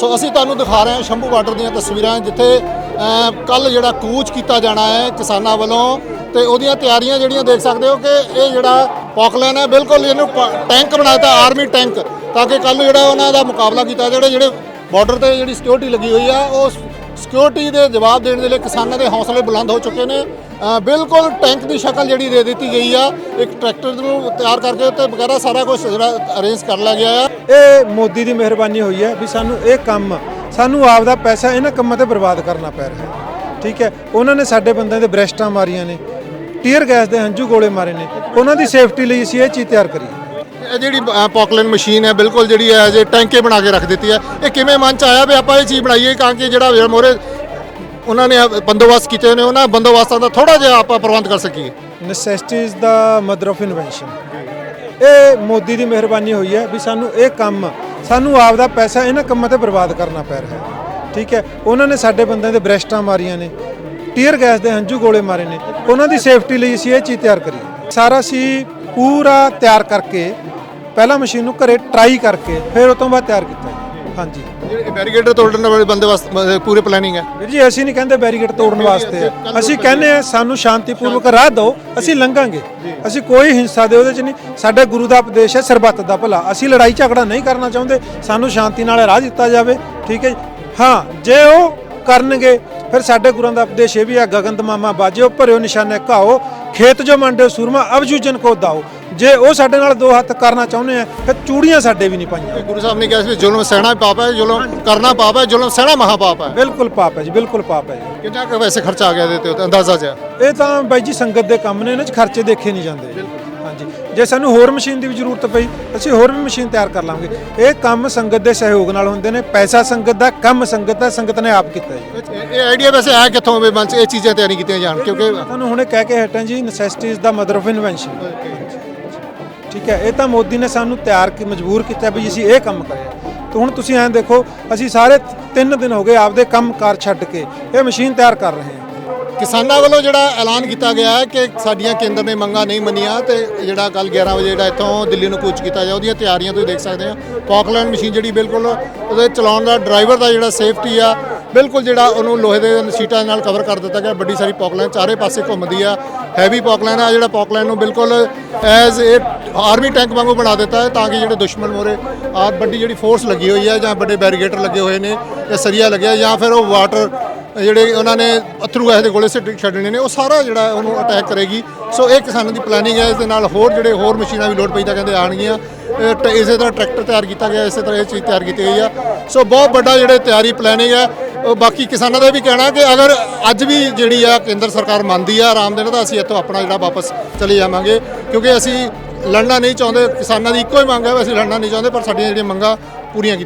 ਸੋ ਅਸੀਂ ਤੁਹਾਨੂੰ ਦਿਖਾ ਰਹੇ ਹਾਂ ਸ਼ੰਭੂ ਬਾਰਡਰ ਦੀਆਂ ਤਸਵੀਰਾਂ, ਜਿੱਥੇ ਕੱਲ ਜਿਹੜਾ ਕੂਚ ਕੀਤਾ ਜਾਣਾ ਹੈ ਕਿਸਾਨਾਂ ਵੱਲੋਂ, ਤੇ ਉਹਦੀਆਂ ਤਿਆਰੀਆਂ ਜਿਹੜੀਆਂ ਦੇਖ ਸਕਦੇ ਹੋ ਕਿ ਇਹ ਜਿਹੜਾ ਪੌਕਲੈਨ ਹੈ, ਬਿਲਕੁਲ ਇਹਨੂੰ ਪ- ਟੈਂਕ ਬਣਾਇਆ ਤਾਂ ਆਰਮੀ ਟੈਂਕ, ਤਾਂ ਕਿ ਕੱਲ ਜਿਹੜਾ ਉਹਨਾਂ ਦਾ ਮੁਕਾਬਲਾ ਕੀਤਾ ਜਿਹੜੇ ਜਿਹੜੇ ਬਾਰਡਰ ਤੇ ਜਿਹੜੀ ਸਿਕਿਉਰਿਟੀ ਲੱਗੀ ਹੋਈ ਆ, ਉਹ ਸਿਕਿਉਰਿਟੀ ਦੇ ਜਵਾਬ ਦੇਣ ਦੇ ਲਈ ਕਿਸਾਨਾਂ ਦੇ ਹੌਸਲੇ ਬੁਲੰਦ ਹੋ ਚੁੱਕੇ ਨੇ। ਬਿਲਕੁਲ ਟੈਂਕ ਦੀ ਸ਼ਕਲ ਜਿਹੜੀ ਦੇ ਦਿੱਤੀ ਗਈ ਆ, ਇੱਕ ਟਰੈਕਟਰ ਨੂੰ ਤਿਆਰ ਕਰਕੇ ਉੱਤੇ ਵਗੈਰਾ ਸਾਰਾ ਕੁਝ ਜਿਹੜਾ ਅਰੇਂਜ ਕਰ ਲਿਆ ਗਿਆ ਆ। ਇਹ ਮੋਦੀ ਦੀ ਮਿਹਰਬਾਨੀ ਹੋਈ ਹੈ ਵੀ ਸਾਨੂੰ ਇਹ ਕੰਮ, ਸਾਨੂੰ ਆਪ ਦਾ ਪੈਸਾ ਇਹਨਾਂ ਕੰਮਾਂ ਤੇ ਬਰਬਾਦ ਕਰਨਾ ਪੈ ਰਿਹਾ ਠੀਕ ਹੈ, ਉਹਨਾਂ ਨੇ ਸਾਡੇ ਬੰਦਿਆਂ ਦੇ ਬ੍ਰੈਸਟਾਂ ਮਾਰੀਆਂ ਨੇ, ਟੀਅਰ ਗੈਸ ਦੇ ਹੰਝੂ ਗੋਲੇ ਮਾਰੇ ਨੇ, ਉਹਨਾਂ ਦੀ ਸੇਫਟੀ ਲਈ ਅਸੀਂ ਇਹ ਚੀਜ਼ ਤਿਆਰ ਕਰੀ ਇਹ ਜਿਹੜੀ ਪੌਕਲੈਨ ਮਸ਼ੀਨ ਹੈ, ਬਿਲਕੁਲ ਜਿਹੜੀ ਹੈ ਜੇ ਟੈਂਕੇ ਬਣਾ ਕੇ ਰੱਖ ਦਿੱਤੀ ਹੈ। ਇਹ ਕਿਵੇਂ ਮਨ ਚ ਆਇਆ ਵੀ ਆਪਾਂ ਇਹ ਚੀਜ਼ ਬਣਾਈਏ, ਤਾਂ ਕਿ ਜਿਹੜਾ ਮੋਰੇ ਉਹਨਾਂ ਨੇ ਬੰਦੋਬਸਤ ਕੀਤੇ ਨੇ, ਉਹਨਾਂ ਬੰਦੋਬਸਤਾਂ ਦਾ ਥੋੜਾ ਜਿਹਾ ਆਪਾਂ ਪ੍ਰਬੰਧ ਕਰ ਸਕੀਏ। ਨੈਸੈਸਿਟੀਜ਼ ਦਾ ਮਦਰ ਆਫ ਇਨਵੈਂਸ਼ਨ ਇਹ ਮੋਦੀ ਦੀ ਮਿਹਰਬਾਨੀ ਹੋਈ ਹੈ ਵੀ ਸਾਨੂੰ ਇਹ ਕੰਮ, ਸਾਨੂੰ ਆਪ ਦਾ ਪੈਸਾ ਇਹਨਾਂ ਕੰਮਾਂ ਤੇ ਬਰਬਾਦ ਕਰਨਾ ਪੈ ਰਿਹਾ ਹੈ। ਠੀਕ ਹੈ, ਉਹਨਾਂ ਨੇ ਸਾਡੇ ਬੰਦਿਆਂ ਦੇ ਬ੍ਰੈਸਟਾਂ ਮਾਰੀਆਂ ਨੇ ਟੀਅਰ ਗੈਸ ਦੇ ਹੰਝੂ ਗੋਲੇ ਮਾਰੇ ਨੇ, ਉਹਨਾਂ ਦੀ ਸੇਫਟੀ ਲਈ ਅਸੀਂ ਇਹ ਚੀਜ਼ ਤਿਆਰ ਕਰੀ। ਸਾਰਾ ਅਸੀਂ ਪੂਰਾ ਤਿਆਰ ਕਰਕੇ ਪਹਿਲਾਂ ਮਸ਼ੀਨ ਨੂੰ ਘਰੇ ਟਰਾਈ ਕਰਕੇ ਫਿਰ ਉਹ ਤੋਂ ਬਾਅਦ ਤਿਆਰ ਕੀਤਾ ਜੀ। ਹਾਂਜੀ। ਜਿਹੜੇ ਬੈਰੀਕੇਡ ਤੋੜਨ ਵਾਲੇ ਬੰਦੋਬਸਤ ਮ- ਪੂਰੇ ਪਲੈਨਿੰਗ ਹੈ? ਵੀਰ ਜੀ ਅਸੀਂ ਨਹੀਂ ਕਹਿੰਦੇ ਬੈਰੀਕੇਡ ਤੋੜਨ ਵਾਸਤੇ ਆ। ਅਸੀਂ ਕਹਿੰਦੇ ਆ ਸਾਨੂੰ ਸ਼ਾਂਤੀਪੂਰਵਕ ਰਾਹ ਦਿਓ ਅਸੀਂ ਲੰਘਾਂਗੇ। ਅਸੀਂ ਕੋਈ ਹਿੰਸਾ ਦੇ ਉਹਦੇ ਚ ਨਹੀਂ। ਸਾਡੇ ਗੁਰੂ ਦਾ ਉਪਦੇਸ਼ ਹੈ ਸਰਬੱਤ ਦਾ ਭਲਾ। ਅਸੀਂ ਲੜਾਈ ਝਗੜਾ ਨਹੀਂ ਕਰਨਾ ਚਾਹੁੰਦੇ। ਸਾਨੂੰ ਸ਼ਾਂਤੀ ਨਾਲ ਰਾਹ ਦਿੱਤਾ ਜਾਵੇ। ਠੀਕ ਹੈ ਜੀ? ਹਾਂ ਜੇ ਉਹ ਕਰਨਗੇ ਫਿਰ ਸਾਡੇ ਗੁਰਾਂ ਦਾ ਉਪਦੇਸ਼ ਇਹ ਵੀ ਹੈ ਗਗਨ ਮਾਮਾ ਬਾਜਿਓ ਭਰਿਓ ਨਿਸ਼ਾਨੇ ਘਾਓ ਖੇਤ ਜੋ ਮੰਡਿਓ ਸੂਰਮਾ ਅਵਜੂਜਨ ਕੋ ਦਾਓ। ਜੇ ਉਹ ਸਾਡੇ ਨਾਲ ਦੋ ਹੱਥ ਕਰਨਾ ਚਾਹੁੰਦੇ ਆ ਫਿਰ ਚੂੜੀਆਂ ਸਾਡੇ ਵੀ ਨਹੀਂ ਪਾਈਆਂ। ਗੁਰੂ ਸਾਹਿਬ ਨੇ ਕਿਹਾ ਸੀ ਜ਼ੁਲਮ ਸਹਿਣਾ ਪਾਪ ਹੈ ਜ਼ੁਲਮ ਕਰਨਾ ਪਾਪ ਹੈ ਜ਼ੁਲਮ ਸਹਿਣਾ ਮਹਾ ਪਾਪ ਹੈ। ਬਿਲਕੁਲ ਪਾਪ ਹੈ ਜੀ ਬਿਲਕੁਲ ਪਾਪ ਹੈ ਜੀ। ਕਿੰਨਾ ਕੁ ਵੈਸੇ ਖਰਚਾ ਆ ਗਿਆ ਇਹਦੇ ਤੇ ਅੰਦਾਜ਼ਾ ਜਿਹਾ? ਇਹ ਤਾਂ ਬਾਈ ਜੀ ਸੰਗਤ ਦੇ ਕੰਮ ਨੇ ਇਹਨਾਂ 'ਚ ਖਰਚੇ ਦੇਖੇ ਨਹੀਂ ਜਾਂਦੇ। ਹਾਂਜੀ। ਜੇ ਸਾਨੂੰ ਹੋਰ ਮਸ਼ੀਨ ਦੀ ਵੀ ਜ਼ਰੂਰਤ ਪਈ ਅਸੀਂ ਹੋਰ ਵੀ ਮਸ਼ੀਨ ਤਿਆਰ ਕਰ ਲਾਂਗੇ। ਇਹ ਕੰਮ ਸੰਗਤ ਦੇ ਸਹਿਯੋਗ ਨਾਲ ਹੁੰਦੇ ਨੇ ਪੈਸਾ ਸੰਗਤ ਦਾ ਕੰਮ ਸੰਗਤ ਦਾ ਸੰਗਤ ਨੇ ਆਪ ਕੀਤਾ ਜੀ। ਇਹ- ਇਹ ਆਈਡੀਆ ਵੈਸੇ ਆਇਆ ਕਿੱਥੋਂ ਵੀ ਮਨ ਚ ਇਹ ਚੀਜ਼ਾਂ ਤਿਆਰੀ ਕੀਤੀਆਂ ਜਾਣ ਕਿਉਂਕਿ ਤੁਹਾਨੂੰ ਹੁਣੇ ਕਹਿ ਕੇ ਹਟਾਂ ਜੀ ਨੈਸੈਸਿਟੀਜ਼ ਦਾ ਮਦਰ ਆਫ ਇਨਵੈਂਸ਼ਨ ਠੀਕ ਹੈ, ਇਹ ਤਾਂ ਮੋਦੀ ਨੇ ਸਾਨੂੰ ਤਿਆਰ ਕੀ, ਮਜਬੂਰ ਕੀਤਾ ਵੀ ਅਸੀਂ ਇਹ ਕੰਮ ਕਰਿਆ ਤਾਂ ਹੁਣ ਤੁਸੀਂ ਐਂ ਦੇਖੋ, ਅਸੀਂ ਸਾਰੇ 3 ਦਿਨ ਹੋ ਗਏ ਆਪਦੇ ਕੰਮ ਕਾਰ ਛੱਡ ਕੇ, ਇਹ ਮਸ਼ੀਨ ਤਿਆਰ ਕਰ ਰਹੇ ਹਾਂ। ਕਿਸਾਨਾਂ ਵੱਲੋਂ ਜਿਹੜਾ ਐਲਾਨ ਕੀਤਾ ਗਿਆ ਹੈ ਕਿ ਸਾਡੀਆਂ ਕੇਂਦਰ ਨੇ ਮੰਗਾਂ ਨਹੀਂ ਮੰਨੀਆਂ ਤੇ ਜਿਹੜਾ ਕੱਲ 11 ਵਜੇ ਜਿਹੜਾ ਇੱਥੋਂ ਦਿੱਲੀ ਨੂੰ ਕੂਚ ਕੀਤਾ ਜਾ ਉਹਦੀਆਂ ਤਿਆਰੀਆਂ ਤੁਸੀਂ ਦੇਖ ਸਕਦੇ ਹੋ। ਪੌਕਲੈਂਡ ਮਸ਼ੀਨ ਜਿਹੜੀ ਬਿਲਕੁਲ ਉਹਦੇ ਚਲਾਉਣ ਦਾ ਡਰਾਈਵਰ ਦਾ ਜਿਹੜਾ ਸੇਫਟੀ ਆ, ਬਿਲਕੁਲ ਜਿਹੜਾ ਉਹਨੂੰ ਲੋਹੇ ਦੇ ਸ਼ੀਟਾਂ ਨਾਲ ਕਵਰ ਕਰ ਦਿੱਤਾ ਗਿਆ। ਵੱਡੀ ਸਾਰੀ ਪੌਕਲੈਂਡ ਚਾਰੇ ਪਾਸੇ ਘੁੰਮਦੀ ਆ ਹੈਵੀ ਪੌਕਲੈਂਡ ਆ, ਜਿਹੜਾ ਪੌਕਲੈਂਡ ਨੂੰ ਬਿਲਕੁਲ ਐਜ਼ ਇਹ ਆਰਮੀ ਟੈਂਕ ਵਾਂਗੂ ਬਣਾ ਦਿੱਤਾ ਹੈ ਤਾਂ ਕਿ ਜਿਹੜੇ ਦੁਸ਼ਮਣ ਮੋਰੇ ਆ ਵੱਡੀ ਜਿਹੜੀ ਫੋਰਸ ਲੱਗੀ ਹੋਈ ਹੈ ਜਾਂ ਵੱਡੇ ਬੈਰੀਗੇਟਰ ਲੱਗੇ ਹੋਏ ਨੇ, ਜਾਂ ਸਰੀਆ ਲੱਗਿਆ, ਜਾਂ ਫਿਰ ਉਹ ਵਾਟਰ ਜਿਹੜੇ ਉਹਨਾਂ ਨੇ ਅਥਰੂ ਗੈਸ ਦੇ ਗੋਲੇ ਸਿੱਟ ਛੱਡਣੇ ਨੇ, ਉਹ ਸਾਰਾ ਜਿਹੜਾ ਉਹਨੂੰ ਅਟੈਕ ਕਰੇਗੀ। ਸੋ ਇਹ ਕਿਸਾਨਾਂ ਦੀ ਪਲੈਨਿੰਗ ਹੈ, ਇਸ ਦੇ ਨਾਲ ਹੋਰ ਜਿਹੜੇ ਹੋਰ ਮਸ਼ੀਨਾਂ ਵੀ ਲੋਡ ਪਈ ਤਾਂ ਕਹਿੰਦੇ ਆਣਗੀਆਂ ਟ- ਇਸੇ ਤਰ੍ਹਾਂ ਟਰੈਕਟਰ ਤਿਆਰ ਕੀਤਾ ਗਿਆ, ਇਸੇ ਤਰ੍ਹਾਂ ਇਹ ਚੀਜ਼ ਤਿਆਰ ਕੀਤੀ ਗਈ ਆ। ਸੋ ਬਹੁਤ ਵੱਡਾ ਜਿਹੜੇ ਤਿਆਰੀ ਪਲੈਨਿੰਗ ਹੈ, ਉਹ ਬਾਕੀ ਕਿਸਾਨਾਂ ਦਾ ਵੀ ਕਹਿਣਾ ਕਿ ਅਗਰ ਅੱਜ ਵੀ ਜਿਹੜੀ ਆ ਕੇਂਦਰ ਸਰਕਾਰ ਮੰਨਦੀ ਆ ਆਰਾਮ ਦੇਣਾ ਤਾਂ ਅਸੀਂ ਇੱਥੋਂ ਆਪਣਾ ਜਿਹੜਾ ਵਾਪਸ ਚਲੇ ਜਾਵਾਂਗੇ। ਕਿਉਂਕਿ ਅਸੀਂ ਲੜਨਾ ਨਹੀਂ ਚਾਹੁੰਦੇ, ਕਿਸਾਨਾਂ ਦੀ ਇੱਕੋ ਹੀ ਮੰਗ ਹੈ, ਵੀ ਅਸੀਂ ਲੜਨਾ ਨਹੀਂ ਚਾਹੁੰਦੇ, ਪਰ ਸਾਡੀਆਂ ਜਿਹੜੀਆਂ ਮੰਗਾਂ ਪੂਰੀਆਂ ਕੀਤੀਆਂ